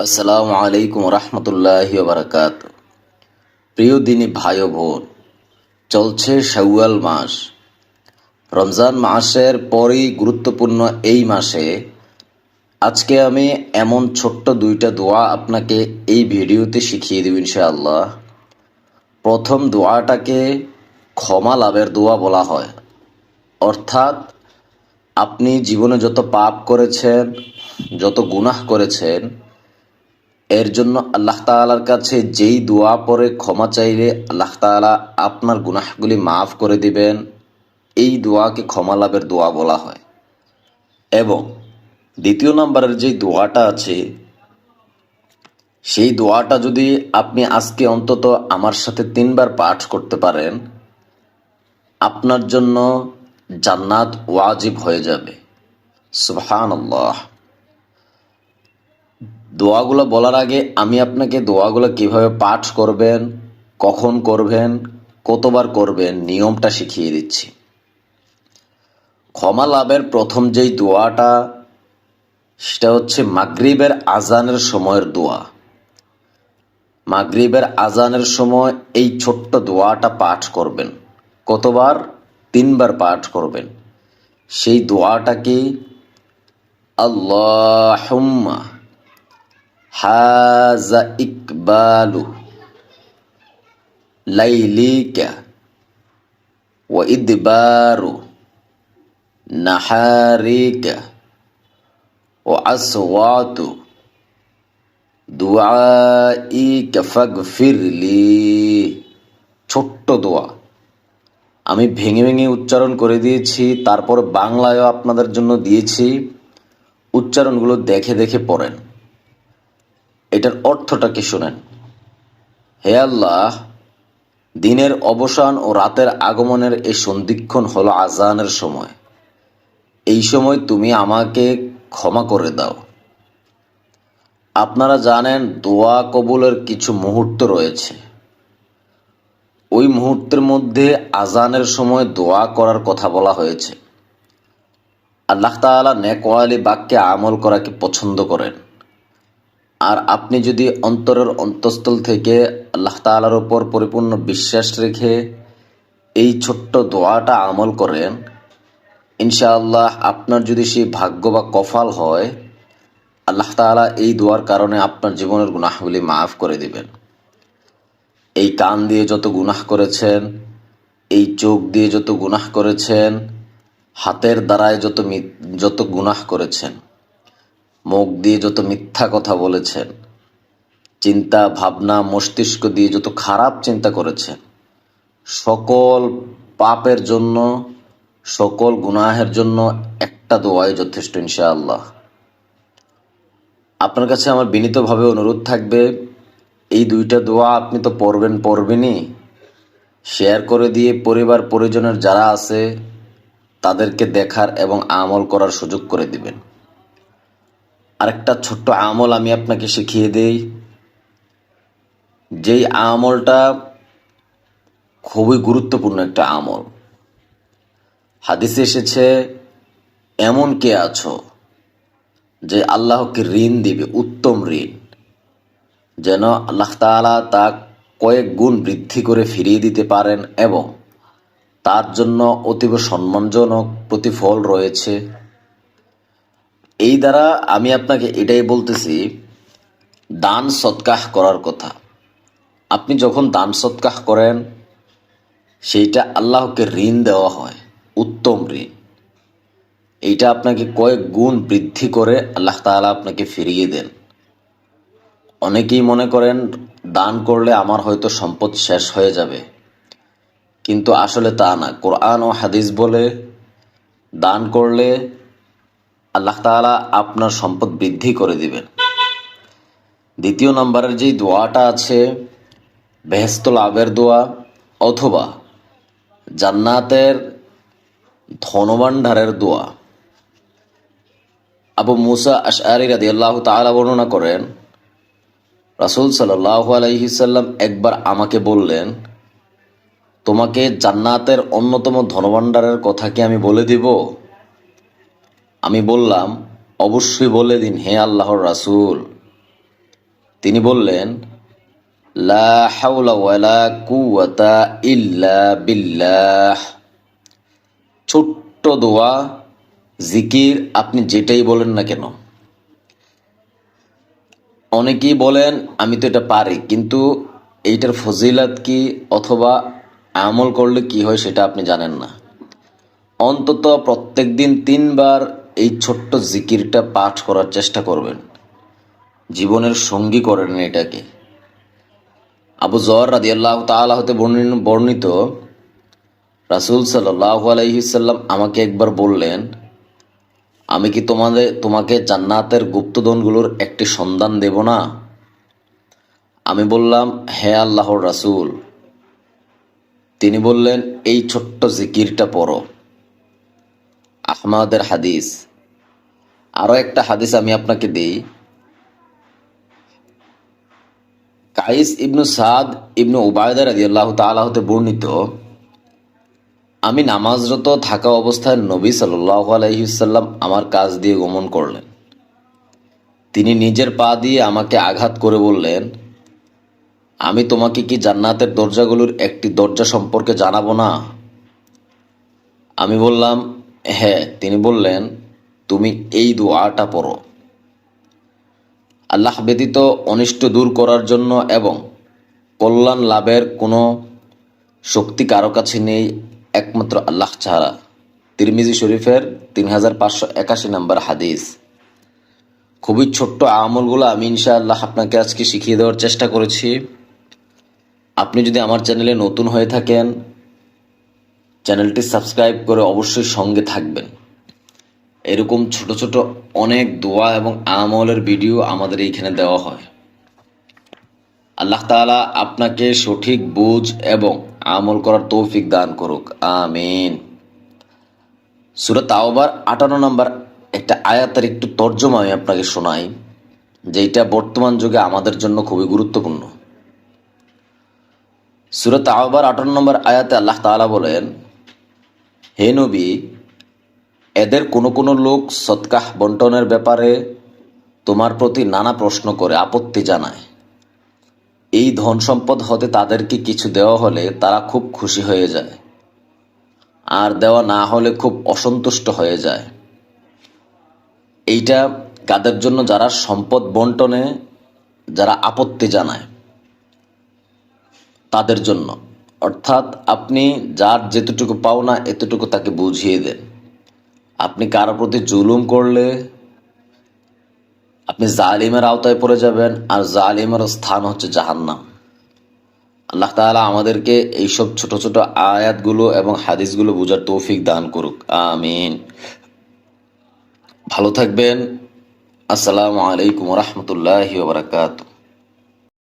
আসসালামু আলাইকুম রহমতুল্লাহ বারকাত প্রিয় দিনী ভাই বোন, চলছে শাওয়াল মাস। রমজান মাসের পরই গুরুত্বপূর্ণ এই মাসে আজকে আমি এমন ছোট্ট দুইটা দোয়া আপনাকে এই ভিডিওতে শিখিয়ে দেব ইনশাআল্লাহ। প্রথম দোয়াটাকে ক্ষমা লাভের দোয়া বলা হয়। অর্থাৎ আপনি জীবনে যত পাপ করেছেন, যত গুনাহ করেছেন এর জন্য আল্লাহ তাআলার কাছে যেই দোয়া পরে ক্ষমা চাইলে আল্লাহ তাআলা আপনার গুনাহগুলি মাফ করে দিবেন। এই দোয়াকে ক্ষমা লাভের দোয়া বলা হয়। এবং দ্বিতীয় নম্বরের যে দোয়াটা আছে, সেই দোয়াটা যদি আপনি আজকে অন্তত আমার সাথে তিনবার পাঠ করতে পারেন, আপনার জন্য জান্নাত ওয়াজিব হয়ে যাবে। সুবহান আল্লাহ দোয়াগুলো বলার আগে আমি আপনাকে দোয়াগুলো কীভাবে পাঠ করবেন, কখন করবেন, কতবার করবেন, নিয়মটা শিখিয়ে দিচ্ছি। ক্ষমা লাভের প্রথম যেই দোয়াটা, সেটা হচ্ছে মাগরিবের আজানের সময়ের দোয়া। মাগরিবের আজানের সময় এই ছোট্ট দোয়াটা পাঠ করবেন। কতবার? তিনবার পাঠ করবেন। সেই দোয়াটাকে আল্লাহুম্মা হাজা ইকবালু লাইলিকা ওয়া ইদবারু নাহারিকা ও আসওয়াতু দুআইকা ফাগফিরলি। ছোট্ট দোয়া। আমি ভেঙে ভেঙে উচ্চারণ করে দিয়েছি, তারপর বাংলায়ও আপনাদের জন্য দিয়েছি। উচ্চারণগুলো দেখে দেখে পড়েন। এটার অর্থটা কি শোনেন? হে আল্লাহ, দিনের অবসান ও রাতের আগমনের এই সন্ধিক্ষণ হলো আজানের সময়। এই সময় তুমি আমাকে ক্ষমা করে দাও। আপনারা জানেন, দোয়া কবুলের কিছু মুহূর্ত রয়েছে। ওই মুহূর্তের মধ্যে আজানের সময় দোয়া করার কথা বলা হয়েছে। আল্লাহ তাআলা নেকওয়ালি বাক্যে আমল করাকে পছন্দ করেন? আর আপনি যদি অন্তরের অন্তঃস্থল থেকে আল্লাহ তাআলার উপর পরিপূর্ণ বিশ্বাস রেখে এই ছোট্ট দোয়াটা আমল করেন, ইনশাআল্লাহ আপনার যদি সেই ভাগ্য বা কফাল হয়, আল্লাহ তাআলা এই দোয়ার কারণে আপনার জীবনের গুনাহগুলি মাফ করে দিবেন। এই কান দিয়ে যত গুনাহ করেছেন, এই চোখ দিয়ে যত গুনাহ করেছেন, হাতের দ্বারায় যত যত গুনাহ করেছেন মুখ দিয়ে যত মিথ্যা কথা বলেছেন, চিন্তা, ভাবনা, মস্তিষ্ক দিয়ে যত খারাপ চিন্তা করেছেন, সকল পাপের জন্য, সকল গুনাহের জন্য একটা দোয়াই যথেষ্ট ইনশাআল্লাহ। আপনার কাছে আমার বিনীতভাবে অনুরোধ থাকবে, এই দুইটা দোয়া আপনি তো পড়বেন, পড়বেনই। শেয়ার করে দিয়ে পরিবার পরিজনের যারা আছে, তাদেরকে দেখার এবং আমল করার সুযোগ করে দিবেন। আরেকটা ছোট্ট আমল আমি আপনাকে শিখিয়ে দেই। যেই আমলটা খুবই গুরুত্বপূর্ণ একটা আমল। হাদিসে এসেছে, এমন কে আছো যে আল্লাহকে ঋণ দিবে, উত্তম ঋণ? যেন আল্লাহ তাআলা তা কয়েক গুণ বৃদ্ধি করে ফিরিয়ে দিতে পারেন এবং তার জন্য অতীব সম্মানজনক প্রতিফল রয়েছে। এই দ্বারা আমি আপনাকে এটাই বলতেছি, দান সৎকাহ করার কথা। আপনি যখন দান সৎকাহ করেন, সেইটা আল্লাহকে ঋণ দেওয়া হয়, উত্তম ঋণ। এইটা আপনাকে কয়েক গুণ বৃদ্ধি করে আল্লাহ তাআলা আপনাকে ফিরিয়ে দেন। অনেকেই মনে করেন, দান করলে আমার হয়তো সম্পদ শেষ হয়ে যাবে। কিন্তু আসলে তা না। কোরআন ও হাদিস বলে, দান করলে আল্লাহ তাআলা আপনার সম্পদ বৃদ্ধি করে দিবেন। দ্বিতীয় নম্বরের যেই দোয়াটা আছে বেহেস্ত লাভের দোয়া অথবা জান্নাতের ধনভাণ্ডারের দোয়া। আবু মুসা আশআরি আল্লাহ তাআলা বর্ণনা করেন, রাসুল সাল্লাল্লাহু আলাইহি সাল্লাম একবার আমাকে বললেন, তোমাকে জান্নাতের অন্যতম ধনভাণ্ডারের কথা কি আমি বলে দিব? আমি বললাম, অবশ্যই বলে দিন, হে আল্লাহর রাসূল। তিনি বললেন, লা হাওলা বিল্লাহ। ছোট্ট দোয়া, জিকির আপনি যেটাই বলেন না কেন। অনেকেই বলেন, আমি তো এটা পারি। কিন্তু এইটার ফজিলাত কি অথবা আমল করলে কি হয় সেটা আপনি জানেন না। অন্তত প্রত্যেকদিন তিনবার এই ছোট্ট জিকিরটা পাঠ করার চেষ্টা করবেন। জীবনের সঙ্গী করেন এটাকে। আবু জর রাদি আল্লাহ তালা হতে বর্ণিত, রাসুল সাল্লাহ আলহিসাল্লাম আমাকে একবার বললেন, আমি কি তোমাদের, তোমাকে জান্নাতের গুপ্তধনগুলোর একটি সন্ধান দেব না? আমি বললাম, হে আল্লাহর রাসূল। তিনি বললেন, এই ছোট্ট জিকিরটা পড়ো। আহমাদের হাদিস। আরও একটা হাদিস আমি আপনাকে দিই। কাইস ইবনু সাদ ইবনু উবায়দা রাজি আল্লাহ তালা হতে বর্ণিত, আমি নামাজরত থাকা অবস্থায় নবী সাল্লাহ আমার কাজ দিয়ে গমন করলেন। তিনি নিজের পা দিয়ে আমাকে আঘাত করে বললেন, আমি তোমাকে কি জান্নাতের দরজাগুলোর একটি দরজা সম্পর্কে জানাব না? আমি বললাম হ্যাঁ। তিনি বললেন তুমি এই দোয়াটা পড়ো। আল্লাহ ব্যতীত অনিষ্ট দূর করার জন্য এবং কল্যাণ লাভের কোনো শক্তি কারও কাছে নেই, একমাত্র আল্লাহ ছাড়া। তিরমিজি শরীফের তিন হাজার পাঁচশো একাশি নম্বর হাদিস। খুবই ছোট্ট আমলগুলো আমি ইনশাআল্লাহ আপনাকে আজকে শিখিয়ে দেওয়ার চেষ্টা করেছি। আপনি যদি আমার চ্যানেলে নতুন হয়ে থাকেন, চ্যানেলটি সাবস্ক্রাইব করে অবশ্যই সঙ্গে থাকবেন। এরকম ছোট ছোট অনেক দোয়া এবং আমলের ভিডিও আমাদের এইখানে দেওয়া হয়। আল্লাহ তাআলা আপনাকে সঠিক বুঝ এবং আমল করার তৌফিক দান করুক। আমিন। সুরত তাওবার আটান্ন নম্বর একটা আয়াতের একটু তর্জমা আমি আপনাকে শোনাই যেটা বর্তমান যুগে আমাদের জন্য খুবই গুরুত্বপূর্ণ। সুরত আওবার আটান্ন নম্বর আয়াতে আল্লাহ তাআলা বলেন, হে নবী এদের কোনো কোনো লোক সৎকাহ বন্টনের ব্যাপারে তোমার প্রতি নানা প্রশ্ন করে, আপত্তি জানায়। এই ধন সম্পদ হতে তাদেরকে কিছু দেওয়া হলে তারা খুব খুশি হয়ে যায়। আর দেওয়া না হলে খুব অসন্তুষ্ট হয়ে যায়। এইটা কাদের জন্য যারা সম্পদ বন্টনে, যারা আপত্তি জানায়, তাদের জন্য। অর্থাৎ আপনি যার যেতটুকু পাও না, এতটুকু তাকে বুঝিয়ে দেন। আপনি কারও প্রতি জুলুম করলে আপনি জালিমের আওতায় পড়ে যাবেন, আর জালিমের স্থান হচ্ছে জাহান্নাম। আল্লাহ তাআলা আমাদেরকে এইসব ছোট ছোট আয়াতগুলো এবং হাদিসগুলো বোঝার তৌফিক দান করুক। আমিন। ভালো থাকবেন। আসসালামু আলাইকুম রহমতুল্লাহ বারাকাতুহ।